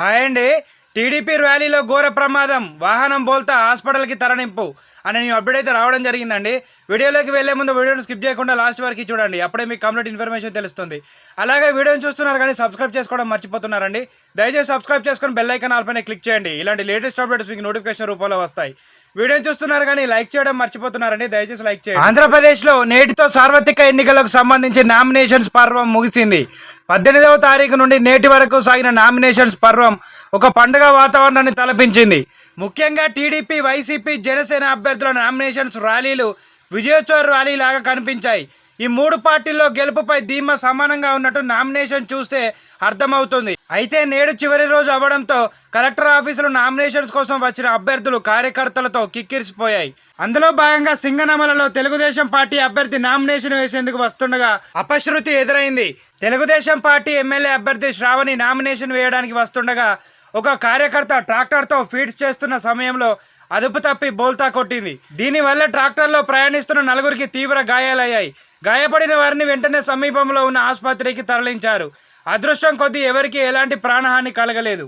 Hi అండి. TDP ర్యాలీలో ఘోర ప్రమాదం. వాహనం బోల్తా హాస్పిటల్కి తరలింపు అని నేను అప్డేట్ అయితే రావడం జరిగిందండి. వీడియోలోకి వెళ్ళే ముందు వీడియోని స్కిప్ చేయకుండా లాస్ట్ వరకు చూడండి. అప్పుడే మీకు కంప్లీట్ ఇన్ఫర్మేషన్ తెలుస్తుంది. అలాగే వీడియోని చూస్తున్నారు కానీ సబ్స్క్రైబ్ చేసుకోవడం మర్చిపోతున్నారండి. దయచేసి సబ్స్క్రైబ్ చేసుకొని బెల్ ఐకాన్ ఆల్పైన క్లిక్ చేయండి. ఇలాంటి లేటెస్ట్ అప్డేట్స్ మీకు నోటిఫికేషన్ రూపంలో వస్తాయి. వీడియోని చూస్తున్నారు కానీ లైక్ చేయడం మర్చిపోతున్నారండి. దయచేసి లైక్ చేయండి. ఆంధ్రప్రదేశ్లో నేటితో సార్వత్రిక ఎన్నికలకు సంబంధించి నామినేషన్స్ పర్వం ముగిసింది. పద్దెనిమిదవ తారీఖు నుండి నేటి వరకు సాగిన నామినేషన్స్ పర్వం ఒక పండుగ వాతావరణాన్ని తలపించింది. ముఖ్యంగా టీడీపీ వైసీపీ జనసేన అభ్యర్థుల నామినేషన్స్ ర్యాలీలు విజయోత్సవ ర్యాలీ లాగా కనిపించాయి. ఈ మూడు పార్టీల్లో గెలుపుపై ధీమా సమానంగా ఉన్నట్టు నామినేషన్ చూస్తే అర్థమవుతుంది. అయితే నేడు చివరి రోజు అవ్వడంతో కలెక్టర్ ఆఫీసులో నామినేషన్స్ కోసం వచ్చిన అభ్యర్థులు కార్యకర్తలతో కిక్కిరిసిపోయాయి. అందులో భాగంగా సింగనమలలో తెలుగుదేశం పార్టీ అభ్యర్థి నామినేషన్ వేసేందుకు వస్తుండగా అపశృతి ఎదురైంది. తెలుగుదేశం పార్టీ ఎమ్మెల్యే అభ్యర్థి శ్రావణి నామినేషన్ వేయడానికి వస్తుండగా ఒక కార్యకర్త ట్రాక్టర్తో ఫీడ్స్ చేస్తున్న సమయంలో అదుపు తప్పి బోల్తా కొట్టింది. దీనివల్ల ట్రాక్టర్లో ప్రయాణిస్తున్న నలుగురికి తీవ్ర గాయాలయ్యాయి. గాయపడిన వారిని వెంటనే సమీపంలో ఉన్న ఆసుపత్రికి తరలించారు. అదృష్టం కొద్దీ ఎవరికీ ఎలాంటి ప్రాణహాని కలగలేదు.